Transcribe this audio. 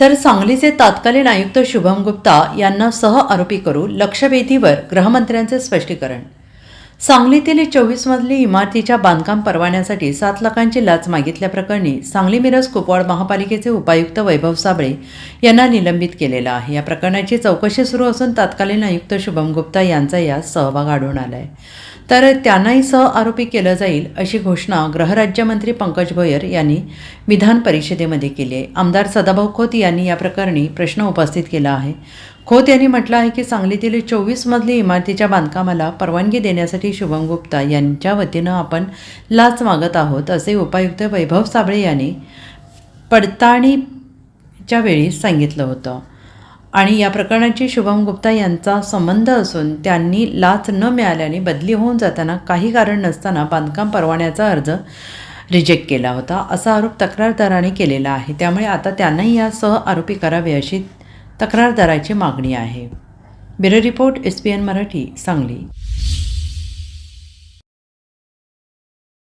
तर सांगलीचे तत्कालीन आयुक्त शुभम गुप्ता यांना सह आरोपी करू लक्षवेधीवर गृहमंत्र्यांचे स्पष्टीकरण. सांगलीतील चोवीस मजली इमारतीच्या बांधकाम परवान्यासाठी सात लाखांची लाच मागितल्याप्रकरणी सांगली मिरज कुपवाड महापालिकेचे उपायुक्त वैभव साबळे यांना निलंबित केलेलं आहे. या प्रकरणाची चौकशी सुरू असून तत्कालीन आयुक्त शुभम गुप्ता यांचा यात सहभाग आढळून आला आहे तर त्यांनाही सह आरोपी केलं जाईल अशी घोषणा गृहराज्यमंत्री पंकज भोयर यांनी विधान परिषदेमध्ये केली आहे. आमदार सदाभाऊ खोत यांनी या प्रकरणी प्रश्न उपस्थित केला आहे. खोत यांनी म्हटलं आहे की सांगलीतील चोवीसमधली इमारतीच्या बांधकामाला परवानगी देण्यासाठी शुभम गुप्ता यांच्या वतीनं आपण लाच मागत आहोत असे उपायुक्त वैभव साबळे यांनी पडताळणीच्या वेळी सांगितलं होतं. आणि या प्रकरणाची शुभम गुप्ता यांचा संबंध असून त्यांनी लाच न मिळाल्याने बदली होऊन जाताना काही कारण नसताना बांधकाम परवान्याचा अर्ज रिजेक्ट केला होता असा आरोप तक्रारदाराने केलेला आहे. त्यामुळे आता त्यांनाही या सह आरोपी करावे अशी तक्रारदाराची मागणी आहे. Bureau report S P N Marathi Sangli.